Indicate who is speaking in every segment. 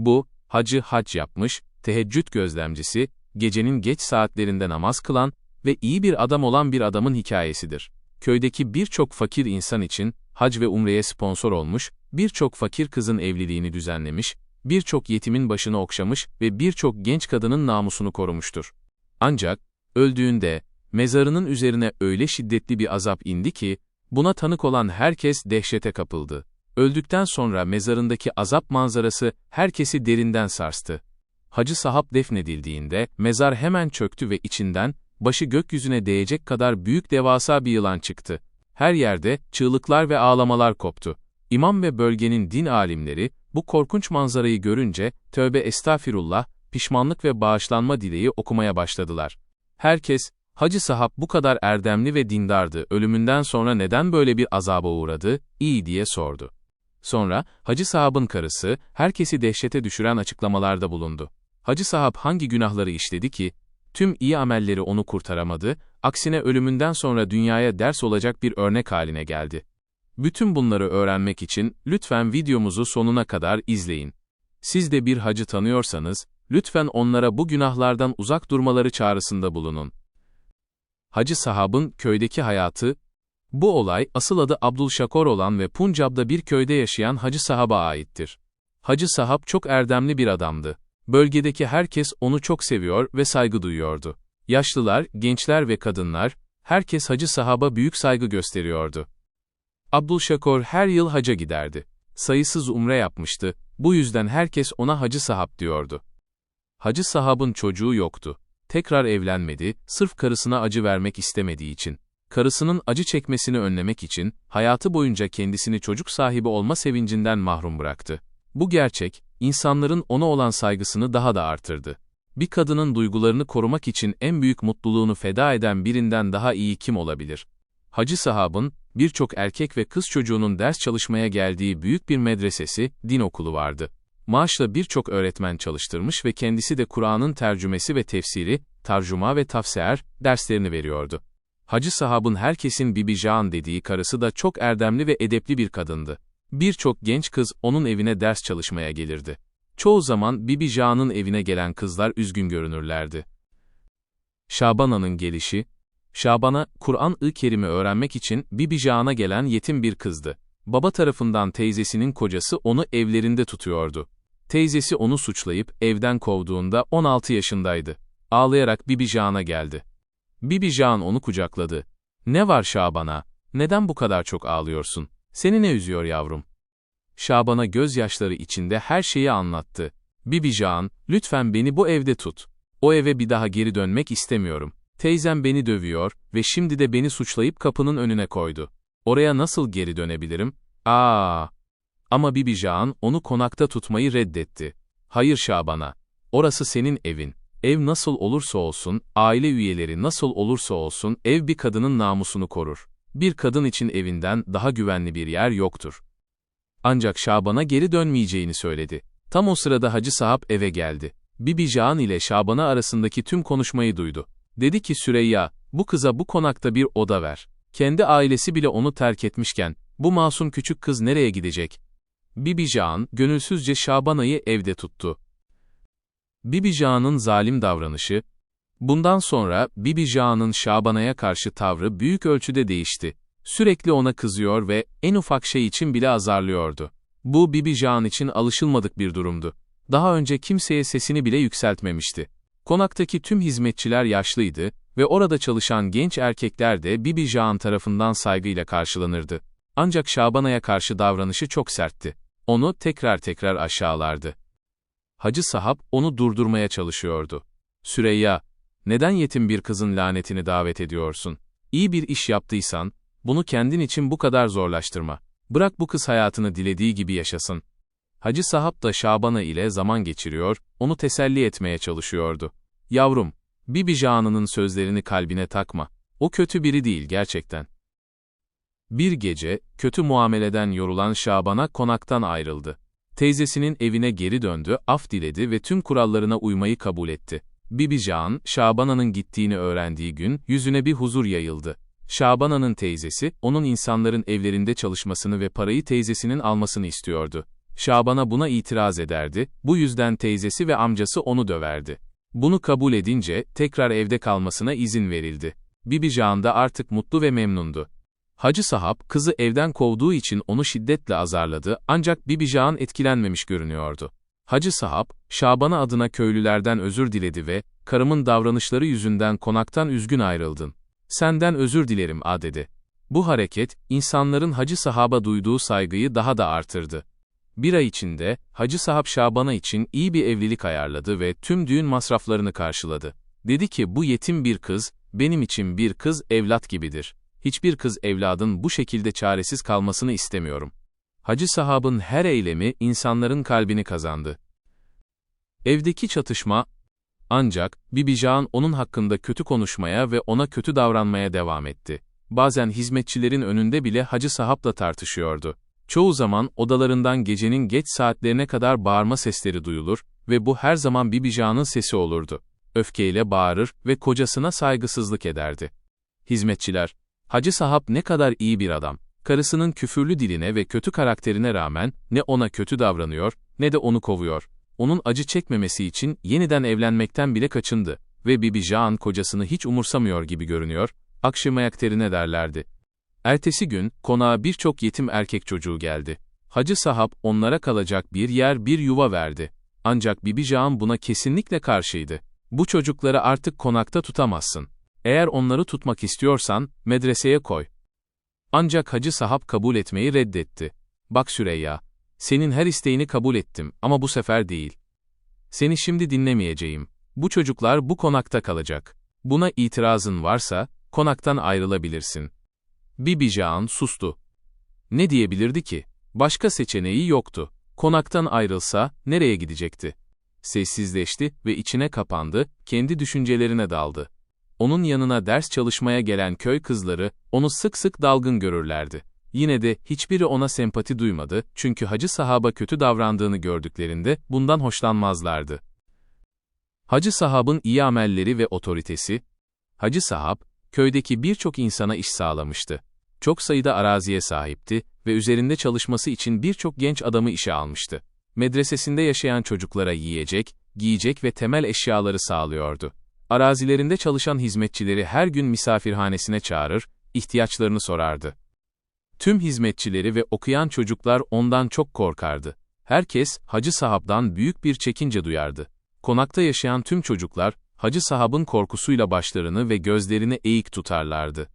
Speaker 1: Bu, hacı hac yapmış, teheccüd gözlemcisi, gecenin geç saatlerinde namaz kılan ve iyi bir adam olan bir adamın hikayesidir. Köydeki birçok fakir insan için hac ve umreye sponsor olmuş, birçok fakir kızın evliliğini düzenlemiş, birçok yetimin başını okşamış ve birçok genç kadının namusunu korumuştur. Ancak, öldüğünde, mezarının üzerine öyle şiddetli bir azap indi ki, buna tanık olan herkes dehşete kapıldı. Öldükten sonra mezarındaki azap manzarası herkesi derinden sarstı. Hacı Sahap defnedildiğinde, mezar hemen çöktü ve içinden, başı gökyüzüne değecek kadar büyük devasa bir yılan çıktı. Her yerde, çığlıklar ve ağlamalar koptu. İmam ve bölgenin din alimleri, bu korkunç manzarayı görünce, tövbe estağfirullah, pişmanlık ve bağışlanma dileği okumaya başladılar. Herkes, Hacı Sahap bu kadar erdemli ve dindardı, ölümünden sonra neden böyle bir azaba uğradı, iyi diye sordu. Sonra, Hacı Sahab'ın karısı, herkesi dehşete düşüren açıklamalarda bulundu. Hacı Sahab hangi günahları işledi ki, tüm iyi amelleri onu kurtaramadı, aksine ölümünden sonra dünyaya ders olacak bir örnek haline geldi. Bütün bunları öğrenmek için, lütfen videomuzu sonuna kadar izleyin. Siz de bir hacı tanıyorsanız, lütfen onlara bu günahlardan uzak durmaları çağrısında bulunun. Hacı Sahab'ın köydeki hayatı, bu olay asıl adı Abdülşakor olan ve Puncab'da bir köyde yaşayan Hacı Sahab'a aittir. Hacı Sahab çok erdemli bir adamdı. Bölgedeki herkes onu çok seviyor ve saygı duyuyordu. Yaşlılar, gençler ve kadınlar, herkes Hacı Sahab'a büyük saygı gösteriyordu. Abdülşakor her yıl haca giderdi. Sayısız umre yapmıştı, bu yüzden herkes ona Hacı Sahab diyordu. Hacı Sahab'ın çocuğu yoktu. Tekrar evlenmedi, sırf karısına acı vermek istemediği için. Karısının acı çekmesini önlemek için, hayatı boyunca kendisini çocuk sahibi olma sevincinden mahrum bıraktı. Bu gerçek, insanların ona olan saygısını daha da artırdı. Bir kadının duygularını korumak için en büyük mutluluğunu feda eden birinden daha iyi kim olabilir? Hacı Sahab'ın, birçok erkek ve kız çocuğunun ders çalışmaya geldiği büyük bir medresesi, din okulu vardı. Maaşla birçok öğretmen çalıştırmış ve kendisi de Kur'an'ın tercümesi ve tefsiri, tarjuma ve tafsir derslerini veriyordu. Hacı Sahab'ın herkesin Bibi Can dediği karısı da çok erdemli ve edepli bir kadındı. Birçok genç kız onun evine ders çalışmaya gelirdi. Çoğu zaman Bibi Can'ın evine gelen kızlar üzgün görünürlerdi. Şabana'nın gelişi, Şaban'a, Kur'an-ı Kerim'i öğrenmek için Bibi Can'a gelen yetim bir kızdı. Baba tarafından teyzesinin kocası onu evlerinde tutuyordu. Teyzesi onu suçlayıp evden kovduğunda 16 yaşındaydı. Ağlayarak Bibi Can'a geldi. Bibi Can onu kucakladı. Ne var Şaban'a? Neden bu kadar çok ağlıyorsun? Seni ne üzüyor yavrum? Şaban'a gözyaşları içinde her şeyi anlattı. Bibi Can, lütfen beni bu evde tut. O eve bir daha geri dönmek istemiyorum. Teyzem beni dövüyor ve şimdi de beni suçlayıp kapının önüne koydu. Oraya nasıl geri dönebilirim? Aa! Ama Bibi Can onu konakta tutmayı reddetti. Hayır Şaban'a. Orası senin evin. Ev nasıl olursa olsun, aile üyeleri nasıl olursa olsun, ev bir kadının namusunu korur. Bir kadın için evinden daha güvenli bir yer yoktur. Ancak Şaban'a geri dönmeyeceğini söyledi. Tam o sırada Hacı Sahap eve geldi. Bibi Can ile Şaban'a arasındaki tüm konuşmayı duydu. Dedi ki Süreyya, bu kıza bu konakta bir oda ver. Kendi ailesi bile onu terk etmişken, bu masum küçük kız nereye gidecek? Bibi Can, gönülsüzce Şabana'yı evde tuttu. Bibi Can'ın zalim davranışı, bundan sonra Bibi Can'ın Şabana'ya karşı tavrı büyük ölçüde değişti. Sürekli ona kızıyor ve en ufak şey için bile azarlıyordu. Bu Bibi Can için alışılmadık bir durumdu. Daha önce kimseye sesini bile yükseltmemişti. Konaktaki tüm hizmetçiler yaşlıydı ve orada çalışan genç erkekler de Bibi Can tarafından saygıyla karşılanırdı. Ancak Şabana'ya karşı davranışı çok sertti. Onu tekrar tekrar aşağılardı. Hacı Sahap onu durdurmaya çalışıyordu. Süreyya, neden yetim bir kızın lanetini davet ediyorsun? İyi bir iş yaptıysan, bunu kendin için bu kadar zorlaştırma. Bırak bu kız hayatını dilediği gibi yaşasın. Hacı Sahap da Şaban'a ile zaman geçiriyor, onu teselli etmeye çalışıyordu. Yavrum, Bibi Canı'nın sözlerini kalbine takma. O kötü biri değil gerçekten. Bir gece, kötü muameleden yorulan Şaban'a konaktan ayrıldı. Teyzesinin evine geri döndü, af diledi ve tüm kurallarına uymayı kabul etti. Bibi Can, Şabana'nın gittiğini öğrendiği gün, yüzüne bir huzur yayıldı. Şabana'nın teyzesi, onun insanların evlerinde çalışmasını ve parayı teyzesinin almasını istiyordu. Şaban'a buna itiraz ederdi, bu yüzden teyzesi ve amcası onu döverdi. Bunu kabul edince, tekrar evde kalmasına izin verildi. Bibi Can da artık mutlu ve memnundu. Hacı Sahap, kızı evden kovduğu için onu şiddetle azarladı ancak Bibi Can etkilenmemiş görünüyordu. Hacı Sahap, Şaban'a adına köylülerden özür diledi ve, karımın davranışları yüzünden konaktan üzgün ayrıldın. Senden özür dilerim a dedi. Bu hareket, insanların Hacı Sahab'a duyduğu saygıyı daha da artırdı. Bir ay içinde, Hacı Sahap Şaban'a için iyi bir evlilik ayarladı ve tüm düğün masraflarını karşıladı. Dedi ki bu yetim bir kız, benim için bir kız evlat gibidir. Hiçbir kız evladın bu şekilde çaresiz kalmasını istemiyorum. Hacı Sahab'ın her eylemi insanların kalbini kazandı. Evdeki çatışma, ancak Bibican onun hakkında kötü konuşmaya ve ona kötü davranmaya devam etti. Bazen hizmetçilerin önünde bile Hacı Sahap'la tartışıyordu. Çoğu zaman odalarından gecenin geç saatlerine kadar bağırma sesleri duyulur ve bu her zaman Bibican'ın sesi olurdu. Öfkeyle bağırır ve kocasına saygısızlık ederdi. Hizmetçiler, Hacı Sahap ne kadar iyi bir adam. Karısının küfürlü diline ve kötü karakterine rağmen ne ona kötü davranıyor ne de onu kovuyor. Onun acı çekmemesi için yeniden evlenmekten bile kaçındı ve Bibi Jean kocasını hiç umursamıyor gibi görünüyor, akşam ayakterine derlerdi. Ertesi gün, konağa birçok yetim erkek çocuğu geldi. Hacı Sahap, onlara kalacak bir yer bir yuva verdi. Ancak Bibi Jean buna kesinlikle karşıydı. Bu çocukları artık konakta tutamazsın. Eğer onları tutmak istiyorsan, medreseye koy. Ancak Hacı Sahap kabul etmeyi reddetti. Bak Süreyya, senin her isteğini kabul ettim ama bu sefer değil. Seni şimdi dinlemeyeceğim. Bu çocuklar bu konakta kalacak. Buna itirazın varsa, konaktan ayrılabilirsin. Bibi Can sustu. Ne diyebilirdi ki? Başka seçeneği yoktu. Konaktan ayrılsa, nereye gidecekti? Sessizleşti ve içine kapandı, kendi düşüncelerine daldı. Onun yanına ders çalışmaya gelen köy kızları, onu sık sık dalgın görürlerdi. Yine de hiçbiri ona sempati duymadı çünkü Hacı Sahab'a kötü davrandığını gördüklerinde bundan hoşlanmazlardı. Hacı Sahab'ın iyi amelleri ve otoritesi, Hacı Sahab, köydeki birçok insana iş sağlamıştı. Çok sayıda araziye sahipti ve üzerinde çalışması için birçok genç adamı işe almıştı. Medresesinde yaşayan çocuklara yiyecek, giyecek ve temel eşyaları sağlıyordu. Arazilerinde çalışan hizmetçileri her gün misafirhanesine çağırır, ihtiyaçlarını sorardı. Tüm hizmetçileri ve okuyan çocuklar ondan çok korkardı. Herkes, Hacı Sahab'dan büyük bir çekince duyardı. Konakta yaşayan tüm çocuklar, Hacı Sahab'ın korkusuyla başlarını ve gözlerini eğik tutarlardı.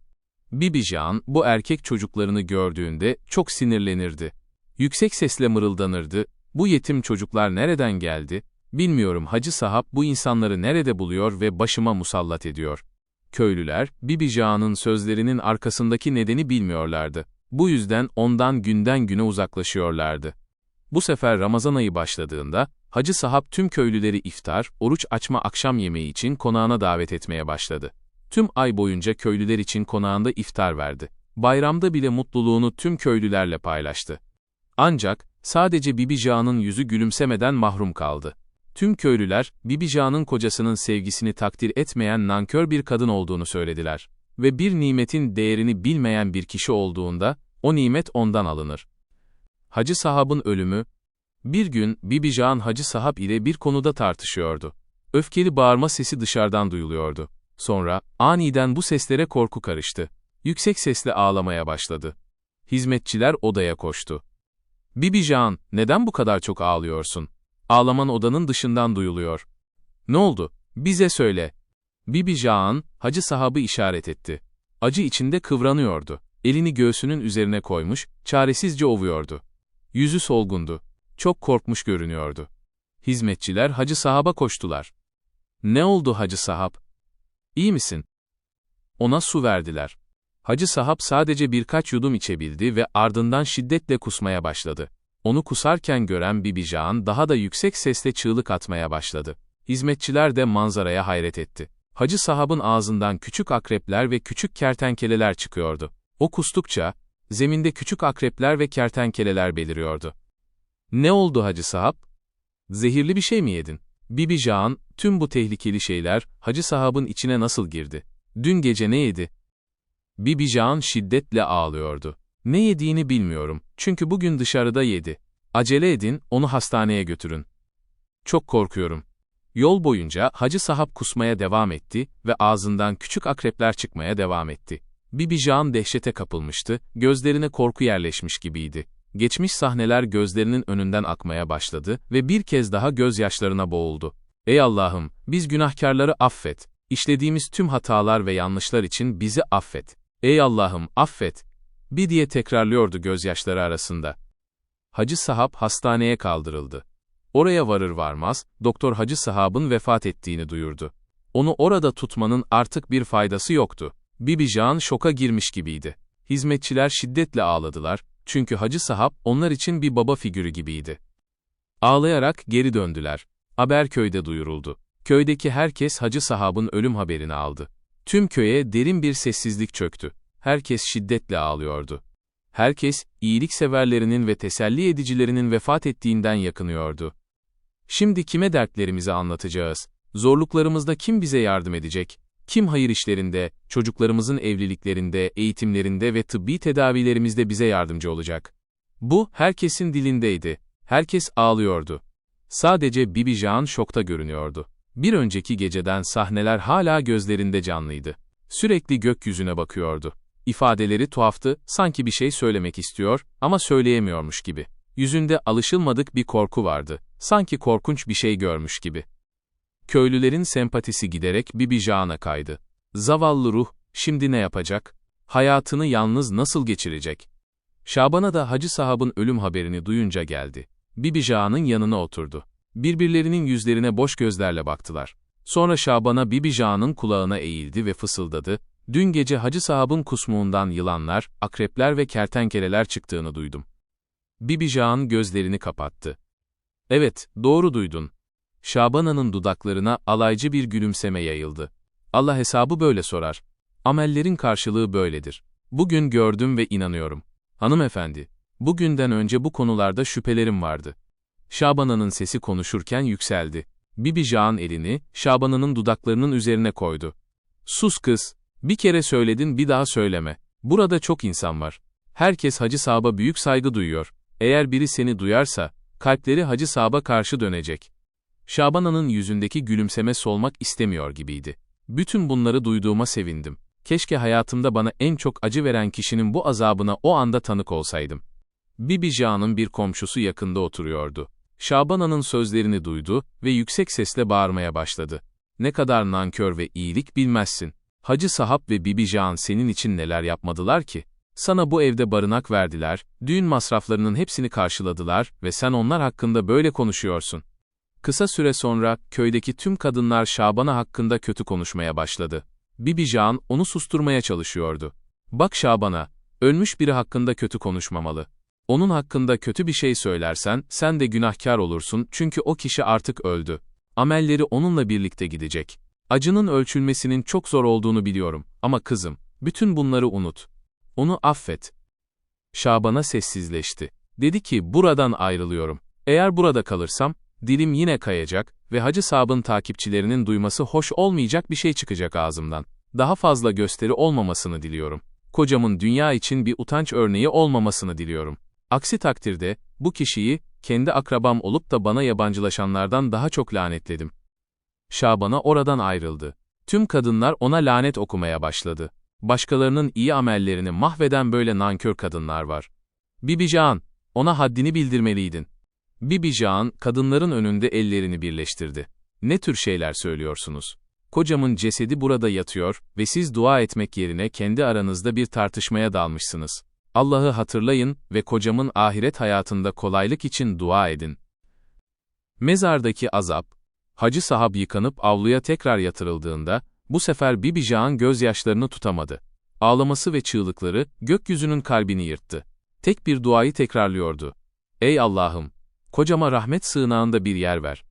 Speaker 1: Bibi Can, bu erkek çocuklarını gördüğünde çok sinirlenirdi. Yüksek sesle mırıldanırdı, bu yetim çocuklar nereden geldi? Bilmiyorum Hacı Sahab bu insanları nerede buluyor ve başıma musallat ediyor. Köylüler, Bibi Can'ın sözlerinin arkasındaki nedeni bilmiyorlardı. Bu yüzden ondan günden güne uzaklaşıyorlardı. Bu sefer Ramazan ayı başladığında, Hacı Sahap tüm köylüleri iftar, oruç açma akşam yemeği için konağına davet etmeye başladı. Tüm ay boyunca köylüler için konağında iftar verdi. Bayramda bile mutluluğunu tüm köylülerle paylaştı. Ancak, sadece Bibi Can'ın yüzü gülümsemeden mahrum kaldı. Tüm köylüler, Bibi Can'ın kocasının sevgisini takdir etmeyen nankör bir kadın olduğunu söylediler. Ve bir nimetin değerini bilmeyen bir kişi olduğunda, o nimet ondan alınır. Hacı Sahab'ın ölümü, bir gün Bibi Can Hacı Sahab ile bir konuda tartışıyordu. Öfkeli bağırma sesi dışarıdan duyuluyordu. Sonra, aniden bu seslere korku karıştı. Yüksek sesle ağlamaya başladı. Hizmetçiler odaya koştu. Bibi Can, neden bu kadar çok ağlıyorsun? Ağlaman odanın dışından duyuluyor. Ne oldu? Bize söyle. Bibi Can, Hacı Sahab'ı işaret etti. Acı içinde kıvranıyordu. Elini göğsünün üzerine koymuş, çaresizce ovuyordu. Yüzü solgundu. Çok korkmuş görünüyordu. Hizmetçiler Hacı Sahab'a koştular. Ne oldu Hacı Sahab? İyi misin? Ona su verdiler. Hacı Sahab sadece birkaç yudum içebildi ve ardından şiddetle kusmaya başladı. Onu kusarken gören Bibi Can daha da yüksek sesle çığlık atmaya başladı. Hizmetçiler de manzaraya hayret etti. Hacı Sahab'ın ağzından küçük akrepler ve küçük kertenkeleler çıkıyordu. O kustukça, zeminde küçük akrepler ve kertenkeleler beliriyordu. Ne oldu Hacı Sahab? Zehirli bir şey mi yedin? Bibi Can, tüm bu tehlikeli şeyler, Hacı Sahab'ın içine nasıl girdi? Dün gece ne yedi? Bibi Can şiddetle ağlıyordu. Ne yediğini bilmiyorum, çünkü bugün dışarıda yedi. Acele edin, onu hastaneye götürün. Çok korkuyorum. Yol boyunca Hacı Sahap kusmaya devam etti ve ağzından küçük akrepler çıkmaya devam etti. Bibi Can dehşete kapılmıştı, gözlerine korku yerleşmiş gibiydi. Geçmiş sahneler gözlerinin önünden akmaya başladı ve bir kez daha gözyaşlarına boğuldu. Ey Allah'ım, biz günahkarları affet. İşlediğimiz tüm hatalar ve yanlışlar için bizi affet. Ey Allah'ım, affet. Bir diye tekrarlıyordu gözyaşları arasında. Hacı Sahap hastaneye kaldırıldı. Oraya varır varmaz, Doktor Hacı Sahab'ın vefat ettiğini duyurdu. Onu orada tutmanın artık bir faydası yoktu. Bibi Can şoka girmiş gibiydi. Hizmetçiler şiddetle ağladılar, çünkü Hacı Sahap onlar için bir baba figürü gibiydi. Ağlayarak geri döndüler. Haber köyde duyuruldu. Köydeki herkes Hacı Sahab'ın ölüm haberini aldı. Tüm köye derin bir sessizlik çöktü. Herkes şiddetle ağlıyordu. Herkes, iyilikseverlerinin ve teselli edicilerinin vefat ettiğinden yakınıyordu. Şimdi kime dertlerimizi anlatacağız? Zorluklarımızda kim bize yardım edecek? Kim hayır işlerinde, çocuklarımızın evliliklerinde, eğitimlerinde ve tıbbi tedavilerimizde bize yardımcı olacak? Bu, herkesin dilindeydi. Herkes ağlıyordu. Sadece Bibi Jean şokta görünüyordu. Bir önceki geceden sahneler hala gözlerinde canlıydı. Sürekli gökyüzüne bakıyordu. İfadeleri tuhaftı, sanki bir şey söylemek istiyor ama söyleyemiyormuş gibi. Yüzünde alışılmadık bir korku vardı. Sanki korkunç bir şey görmüş gibi. Köylülerin sempatisi giderek Bibi Jean'a kaydı. Zavallı ruh, şimdi ne yapacak? Hayatını yalnız nasıl geçirecek? Şaban'a da Hacı Sahab'ın ölüm haberini duyunca geldi. Bibi Jean'ın yanına oturdu. Birbirlerinin yüzlerine boş gözlerle baktılar. Sonra Şaban'a Bibi Jean'ın kulağına eğildi ve fısıldadı, Dün gece Hacı Sahab'ın kusmuğundan yılanlar, akrepler ve kertenkeleler çıktığını duydum. Bibi Jean gözlerini kapattı. Evet, doğru duydun. Şabana'nın dudaklarına alaycı bir gülümseme yayıldı. Allah hesabı böyle sorar. Amellerin karşılığı böyledir. Bugün gördüm ve inanıyorum. Hanımefendi, bugünden önce bu konularda şüphelerim vardı. Şabana'nın sesi konuşurken yükseldi. Bibi Jean elini, Şabana'nın dudaklarının üzerine koydu. Sus kız, bir kere söyledin bir daha söyleme. Burada çok insan var. Herkes Hacı Sahaba büyük saygı duyuyor. Eğer biri seni duyarsa, kalpleri Hacı Sahaba karşı dönecek. Şabana'nın yüzündeki gülümseme solmak istemiyor gibiydi. Bütün bunları duyduğuma sevindim. Keşke hayatımda bana en çok acı veren kişinin bu azabına o anda tanık olsaydım. Bibi Can'ın bir komşusu yakında oturuyordu. Şabana'nın sözlerini duydu ve yüksek sesle bağırmaya başladı. Ne kadar nankör ve iyilik bilmezsin. Hacı Sahap ve Bibi Can senin için neler yapmadılar ki? Sana bu evde barınak verdiler, düğün masraflarının hepsini karşıladılar ve sen onlar hakkında böyle konuşuyorsun. Kısa süre sonra, köydeki tüm kadınlar Şaban'a hakkında kötü konuşmaya başladı. Bibi Can, onu susturmaya çalışıyordu. Bak Şaban'a, ölmüş biri hakkında kötü konuşmamalı. Onun hakkında kötü bir şey söylersen, sen de günahkar olursun çünkü o kişi artık öldü. Amelleri onunla birlikte gidecek. Acının ölçülmesinin çok zor olduğunu biliyorum ama kızım, bütün bunları unut. Onu affet. Şaban'a sessizleşti. Dedi ki, buradan ayrılıyorum. Eğer burada kalırsam, dilim yine kayacak ve Hacı Sab'ın takipçilerinin duyması hoş olmayacak bir şey çıkacak ağzımdan. Daha fazla gösteri olmamasını diliyorum. Kocamın dünya için bir utanç örneği olmamasını diliyorum. Aksi takdirde, bu kişiyi, kendi akrabam olup da bana yabancılaşanlardan daha çok lanetledim. Şaban'a oradan ayrıldı. Tüm kadınlar ona lanet okumaya başladı. Başkalarının iyi amellerini mahveden böyle nankör kadınlar var. Bibican, ona haddini bildirmeliydin. Bibican, kadınların önünde ellerini birleştirdi. Ne tür şeyler söylüyorsunuz? Kocamın cesedi burada yatıyor ve siz dua etmek yerine kendi aranızda bir tartışmaya dalmışsınız. Allah'ı hatırlayın ve kocamın ahiret hayatında kolaylık için dua edin. Mezardaki azap, Hacı sahab yıkanıp avluya tekrar yatırıldığında, bu sefer Bibi Jean gözyaşlarını tutamadı. Ağlaması ve çığlıkları, gökyüzünün kalbini yırttı. Tek bir duayı tekrarlıyordu. Ey Allah'ım! Kocama rahmet sığınağında bir yer ver.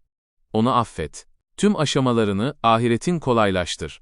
Speaker 1: Onu affet. Tüm aşamalarını, ahiretin kolaylaştır.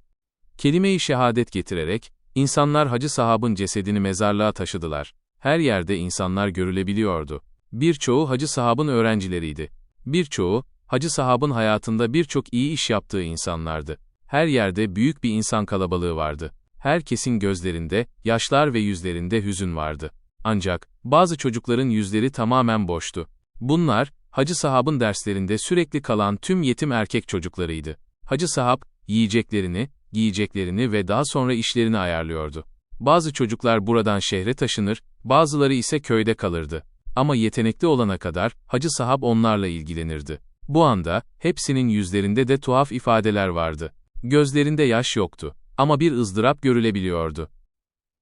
Speaker 1: Kelime-i şehadet getirerek, insanlar Hacı sahabın cesedini mezarlığa taşıdılar. Her yerde insanlar görülebiliyordu. Birçoğu Hacı sahabın öğrencileriydi. Birçoğu, Hacı sahabın hayatında birçok iyi iş yaptığı insanlardı. Her yerde büyük bir insan kalabalığı vardı. Herkesin gözlerinde, yaşlar ve yüzlerinde hüzün vardı. Ancak, bazı çocukların yüzleri tamamen boştu. Bunlar, Hacı Sahab'ın derslerinde sürekli kalan tüm yetim erkek çocuklarıydı. Hacı Sahab, yiyeceklerini, giyeceklerini ve daha sonra işlerini ayarlıyordu. Bazı çocuklar buradan şehre taşınır, bazıları ise köyde kalırdı. Ama yetenekli olana kadar Hacı Sahab onlarla ilgilenirdi. Bu anda hepsinin yüzlerinde de tuhaf ifadeler vardı. Gözlerinde yaş yoktu ama bir ızdırap görülebiliyordu.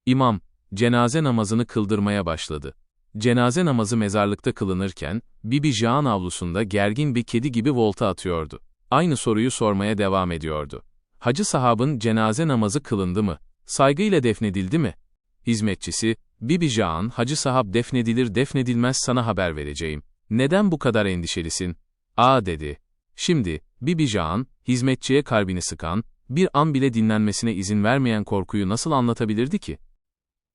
Speaker 1: İmam cenaze namazını kıldırmaya başladı. Cenaze namazı mezarlıkta kılınırken Bibi Jean avlusunda gergin bir kedi gibi volta atıyordu. Aynı soruyu sormaya devam ediyordu. Hacı sahabın cenaze namazı kılındı mı? Saygıyla defnedildi mi? Hizmetçisi, Bibi Jean, Hacı sahab defnedilir defnedilmez sana haber vereceğim. Neden bu kadar endişelisin? Aa dedi. Şimdi, Bibi Jean, hizmetçiye kalbini sıkan, bir an bile dinlenmesine izin vermeyen korkuyu nasıl anlatabilirdi ki?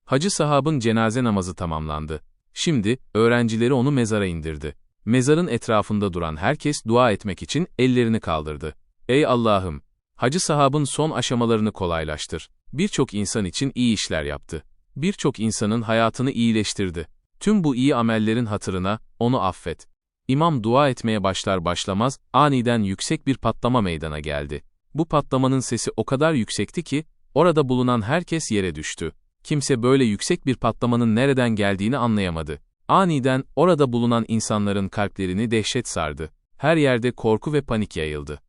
Speaker 1: Hacı sahabın cenaze namazı tamamlandı. Şimdi, öğrencileri onu mezara indirdi. Mezarın etrafında duran herkes dua etmek için ellerini kaldırdı. Ey Allah'ım! Hacı sahabın son aşamalarını kolaylaştır. Birçok insan için iyi işler yaptı. Birçok insanın hayatını iyileştirdi. Tüm bu iyi amellerin hatırına, onu affet. İmam dua etmeye başlar başlamaz, aniden yüksek bir patlama meydana geldi. Bu patlamanın sesi o kadar yüksekti ki, orada bulunan herkes yere düştü. Kimse böyle yüksek bir patlamanın nereden geldiğini anlayamadı. Aniden orada bulunan insanların kalplerini dehşet sardı. Her yerde korku ve panik yayıldı.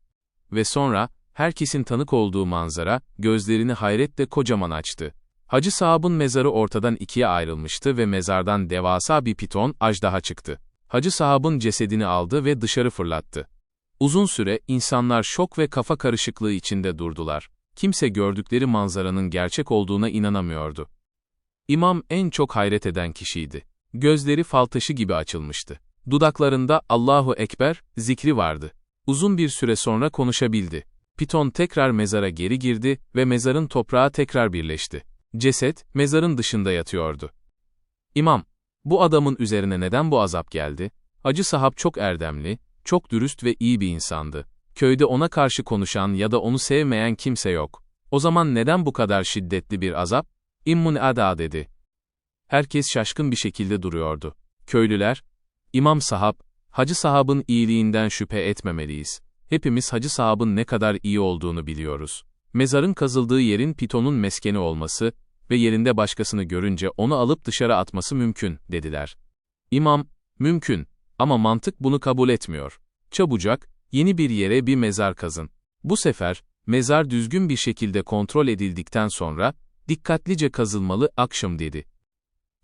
Speaker 1: Ve sonra, herkesin tanık olduğu manzara, gözlerini hayretle kocaman açtı. Hacı Sahab'ın mezarı ortadan ikiye ayrılmıştı ve mezardan devasa bir piton, ajdaha çıktı. Hacı Sahab'ın cesedini aldı ve dışarı fırlattı. Uzun süre insanlar şok ve kafa karışıklığı içinde durdular. Kimse gördükleri manzaranın gerçek olduğuna inanamıyordu. İmam en çok hayret eden kişiydi. Gözleri fal taşı gibi açılmıştı. Dudaklarında Allahu Ekber zikri vardı. Uzun bir süre sonra konuşabildi. Piton tekrar mezara geri girdi ve mezarın toprağı tekrar birleşti. Ceset, mezarın dışında yatıyordu. İmam, bu adamın üzerine neden bu azap geldi? Hacı sahap çok erdemli, çok dürüst ve iyi bir insandı. Köyde ona karşı konuşan ya da onu sevmeyen kimse yok. O zaman neden bu kadar şiddetli bir azap? İmmun ada dedi. Herkes şaşkın bir şekilde duruyordu. Köylüler, İmam sahap, Hacı sahabın iyiliğinden şüphe etmemeliyiz. Hepimiz Hacı sahabın ne kadar iyi olduğunu biliyoruz. Mezarın kazıldığı yerin pitonun meskeni olması ve yerinde başkasını görünce onu alıp dışarı atması mümkün, dediler. İmam, mümkün ama mantık bunu kabul etmiyor. Çabucak, yeni bir yere bir mezar kazın. Bu sefer, mezar düzgün bir şekilde kontrol edildikten sonra, dikkatlice kazılmalı akşam dedi.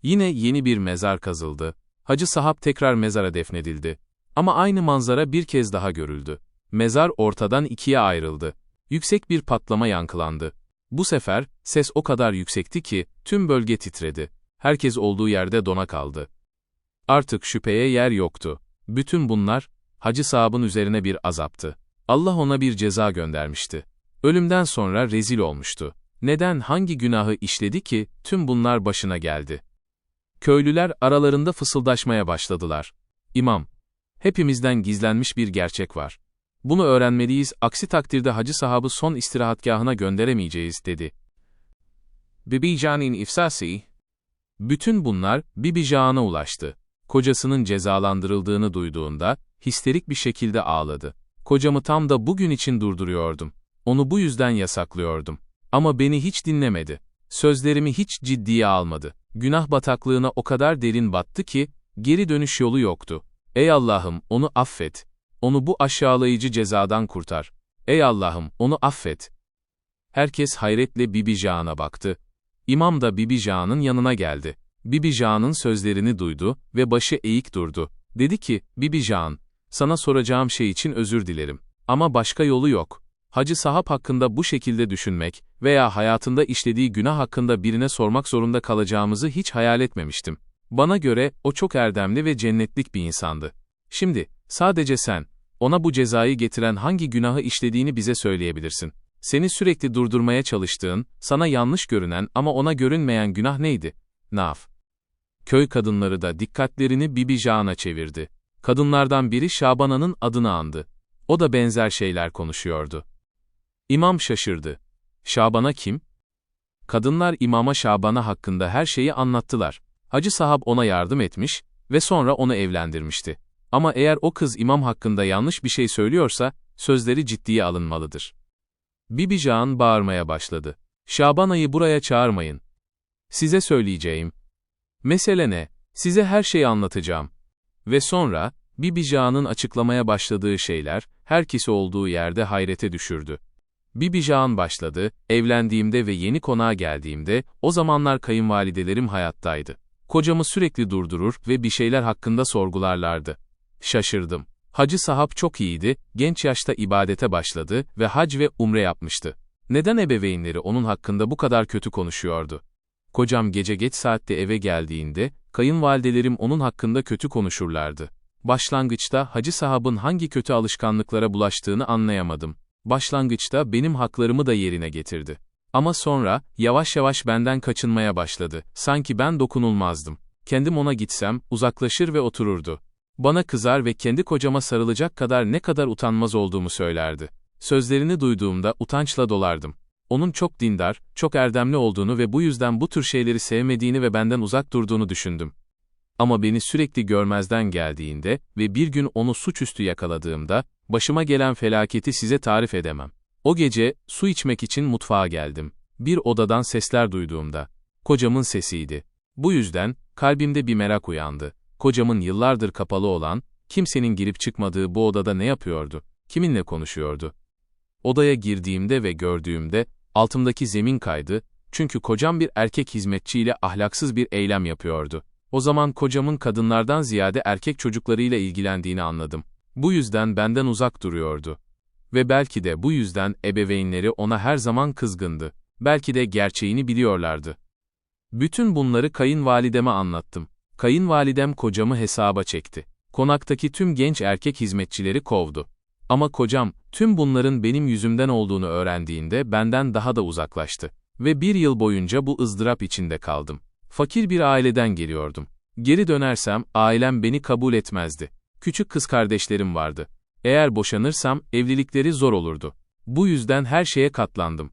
Speaker 1: Yine yeni bir mezar kazıldı. Hacı Sahap tekrar mezara defnedildi. Ama aynı manzara bir kez daha görüldü. Mezar ortadan ikiye ayrıldı. Yüksek bir patlama yankılandı. Bu sefer, ses o kadar yüksekti ki, tüm bölge titredi. Herkes olduğu yerde dona kaldı. Artık şüpheye yer yoktu. Bütün bunlar, Hacı Sahab'ın üzerine bir azaptı. Allah ona bir ceza göndermişti. Ölümden sonra rezil olmuştu. Neden hangi günahı işledi ki, tüm bunlar başına geldi? Köylüler aralarında fısıldaşmaya başladılar. İmam, hepimizden gizlenmiş bir gerçek var. Bunu öğrenmeliyiz, aksi takdirde hacı sahabı son istirahatgahına gönderemeyeceğiz, dedi. Bibican'in ifsasi, bütün bunlar Bibican'a ulaştı. Kocasının cezalandırıldığını duyduğunda, histerik bir şekilde ağladı. Kocamı tam da bugün için durduruyordum. Onu bu yüzden yasaklıyordum. Ama beni hiç dinlemedi. Sözlerimi hiç ciddiye almadı. Günah bataklığına o kadar derin battı ki, geri dönüş yolu yoktu. Ey Allah'ım, onu affet. Onu bu aşağılayıcı cezadan kurtar. Ey Allah'ım, onu affet. Herkes hayretle Bibi Can'a baktı. İmam da Bibi Can'ın yanına geldi. Bibi Can'ın sözlerini duydu ve başı eğik durdu. Dedi ki, Bibi Can, sana soracağım şey için özür dilerim. Ama başka yolu yok. Hacı Sahap hakkında bu şekilde düşünmek veya hayatında işlediği günah hakkında birine sormak zorunda kalacağımızı hiç hayal etmemiştim. Bana göre o çok erdemli ve cennetlik bir insandı. Şimdi, sadece sen, ona bu cezayı getiren hangi günahı işlediğini bize söyleyebilirsin. Seni sürekli durdurmaya çalıştığın, sana yanlış görünen ama ona görünmeyen günah neydi? Naf. Köy kadınları da dikkatlerini Bibi Jan'a çevirdi. Kadınlardan biri Şabana'nın adını andı. O da benzer şeyler konuşuyordu. İmam şaşırdı. Şaban'a kim? Kadınlar imama Şaban'a hakkında her şeyi anlattılar. Hacı sahab ona yardım etmiş ve sonra onu evlendirmişti. Ama eğer o kız imam hakkında yanlış bir şey söylüyorsa, sözleri ciddiye alınmalıdır. Bibi Can bağırmaya başladı. Şaban ayı buraya çağırmayın. Size söyleyeceğim. Mesele ne? Size her şeyi anlatacağım. Ve sonra, Bibi Can'ın açıklamaya başladığı şeyler, herkesi olduğu yerde hayrete düşürdü. Bibi Can başladı, evlendiğimde ve yeni konağa geldiğimde, o zamanlar kayınvalidelerim hayattaydı. Kocamı sürekli durdurur ve bir şeyler hakkında sorgularlardı. Şaşırdım. Hacı sahap çok iyiydi, genç yaşta ibadete başladı ve hac ve umre yapmıştı. Neden ebeveynleri onun hakkında bu kadar kötü konuşuyordu? Kocam gece geç saatte eve geldiğinde, kayınvalidelerim onun hakkında kötü konuşurlardı. Başlangıçta hacı sahabın hangi kötü alışkanlıklara bulaştığını anlayamadım. Başlangıçta benim haklarımı da yerine getirdi. Ama sonra, yavaş yavaş benden kaçınmaya başladı. Sanki ben dokunulmazdım. Kendim ona gitsem, uzaklaşır ve otururdu. Bana kızar ve kendi kocama sarılacak kadar ne kadar utanmaz olduğumu söylerdi. Sözlerini duyduğumda utançla dolardım. Onun çok dindar, çok erdemli olduğunu ve bu yüzden bu tür şeyleri sevmediğini ve benden uzak durduğunu düşündüm. Ama beni sürekli görmezden geldiğinde ve bir gün onu suçüstü yakaladığımda, başıma gelen felaketi size tarif edemem. O gece, su içmek için mutfağa geldim. Bir odadan sesler duyduğumda, kocamın sesiydi. Bu yüzden, kalbimde bir merak uyandı. Kocamın yıllardır kapalı olan, kimsenin girip çıkmadığı bu odada ne yapıyordu? Kiminle konuşuyordu? Odaya girdiğimde ve gördüğümde, altımdaki zemin kaydı, çünkü kocam bir erkek hizmetçiyle ahlaksız bir eylem yapıyordu. O zaman kocamın kadınlardan ziyade erkek çocuklarıyla ilgilendiğini anladım. Bu yüzden benden uzak duruyordu. Ve belki de bu yüzden ebeveynleri ona her zaman kızgındı. Belki de gerçeğini biliyorlardı. Bütün bunları kayınvalideme anlattım. Kayınvalidem kocamı hesaba çekti. Konaktaki tüm genç erkek hizmetçileri kovdu. Ama kocam, tüm bunların benim yüzümden olduğunu öğrendiğinde benden daha da uzaklaştı. Ve bir yıl boyunca bu ızdırap içinde kaldım. Fakir bir aileden geliyordum. Geri dönersem, ailem beni kabul etmezdi. Küçük kız kardeşlerim vardı. Eğer boşanırsam, evlilikleri zor olurdu. Bu yüzden her şeye katlandım.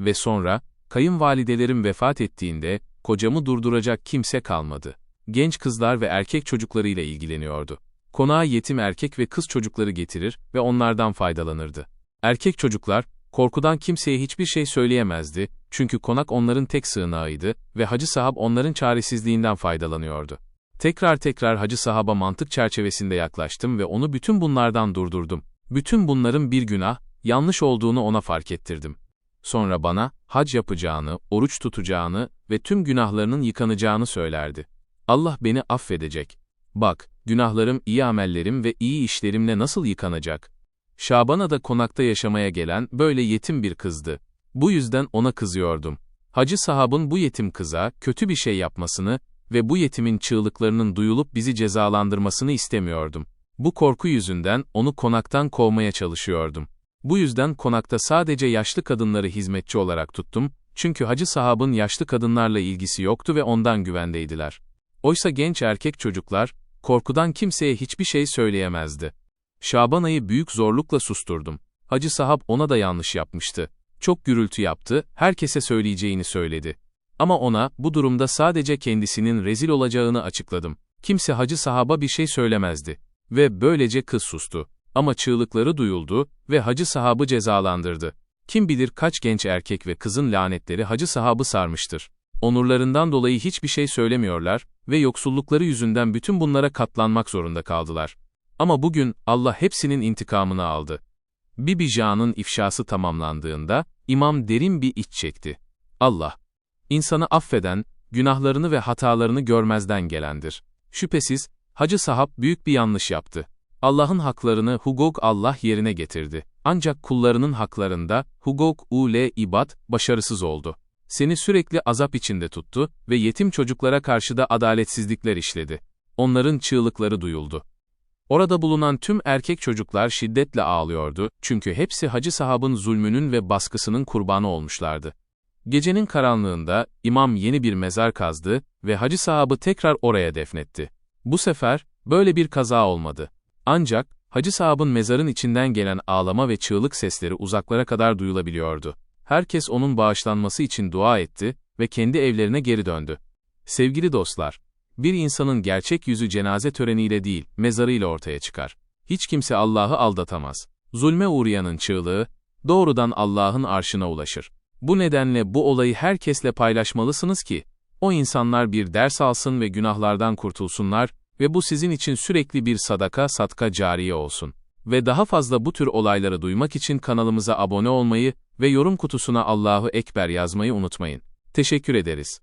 Speaker 1: Ve sonra, kayınvalidelerim vefat ettiğinde, kocamı durduracak kimse kalmadı. Genç kızlar ve erkek çocuklarıyla ilgileniyordu. Konağa yetim erkek ve kız çocukları getirir ve onlardan faydalanırdı. Erkek çocuklar, korkudan kimseye hiçbir şey söyleyemezdi, çünkü konak onların tek sığınağıydı ve Hacı Sahab onların çaresizliğinden faydalanıyordu. Tekrar tekrar Hacı Sahab'a mantık çerçevesinde yaklaştım ve onu bütün bunlardan durdurdum. Bütün bunların bir günah, yanlış olduğunu ona fark ettirdim. Sonra bana, hac yapacağını, oruç tutacağını ve tüm günahlarının yıkanacağını söylerdi. Allah beni affedecek. Bak, günahlarım, iyi amellerim ve iyi işlerimle nasıl yıkanacak? Şaban'a da konakta yaşamaya gelen böyle yetim bir kızdı. Bu yüzden ona kızıyordum. Hacı sahabın bu yetim kıza kötü bir şey yapmasını ve bu yetimin çığlıklarının duyulup bizi cezalandırmasını istemiyordum. Bu korku yüzünden onu konaktan kovmaya çalışıyordum. Bu yüzden konakta sadece yaşlı kadınları hizmetçi olarak tuttum, çünkü hacı sahabın yaşlı kadınlarla ilgisi yoktu ve ondan güvendeydiler. Oysa genç erkek çocuklar, korkudan kimseye hiçbir şey söyleyemezdi. Şaban ayı büyük zorlukla susturdum. Hacı sahab ona da yanlış yapmıştı. Çok gürültü yaptı, herkese söyleyeceğini söyledi. Ama ona, bu durumda sadece kendisinin rezil olacağını açıkladım. Kimse hacı sahaba bir şey söylemezdi. Ve böylece kız sustu. Ama çığlıkları duyuldu ve hacı sahabı cezalandırdı. Kim bilir kaç genç erkek ve kızın lanetleri hacı sahabı sarmıştır. Onurlarından dolayı hiçbir şey söylemiyorlar ve yoksullukları yüzünden bütün bunlara katlanmak zorunda kaldılar. Ama bugün Allah hepsinin intikamını aldı. Bibi Jan'ın ifşası tamamlandığında imam derin bir iç çekti. Allah, insanı affeden, günahlarını ve hatalarını görmezden gelendir. Şüphesiz, Hacı Sahap büyük bir yanlış yaptı. Allah'ın haklarını huguk Allah yerine getirdi. Ancak kullarının haklarında huguk ule ibad başarısız oldu. Seni sürekli azap içinde tuttu ve yetim çocuklara karşı da adaletsizlikler işledi. Onların çığlıkları duyuldu. Orada bulunan tüm erkek çocuklar şiddetle ağlıyordu, çünkü hepsi Hacı Sahab'ın zulmünün ve baskısının kurbanı olmuşlardı. Gecenin karanlığında, imam yeni bir mezar kazdı ve Hacı Sahab'ı tekrar oraya defnetti. Bu sefer, böyle bir kaza olmadı. Ancak, Hacı Sahab'ın mezarın içinden gelen ağlama ve çığlık sesleri uzaklara kadar duyulabiliyordu. Herkes onun bağışlanması için dua etti ve kendi evlerine geri döndü. Sevgili dostlar, Bir insanın gerçek yüzü cenaze töreniyle değil, mezarıyla ortaya çıkar. Hiç kimse Allah'ı aldatamaz. Zulme uğrayanın çığlığı, doğrudan Allah'ın arşına ulaşır. Bu nedenle bu olayı herkesle paylaşmalısınız ki, o insanlar bir ders alsın ve günahlardan kurtulsunlar ve bu sizin için sürekli bir sadaka satka cariye olsun. Ve daha fazla bu tür olayları duymak için kanalımıza abone olmayı ve yorum kutusuna Allahu Ekber yazmayı unutmayın. Teşekkür ederiz.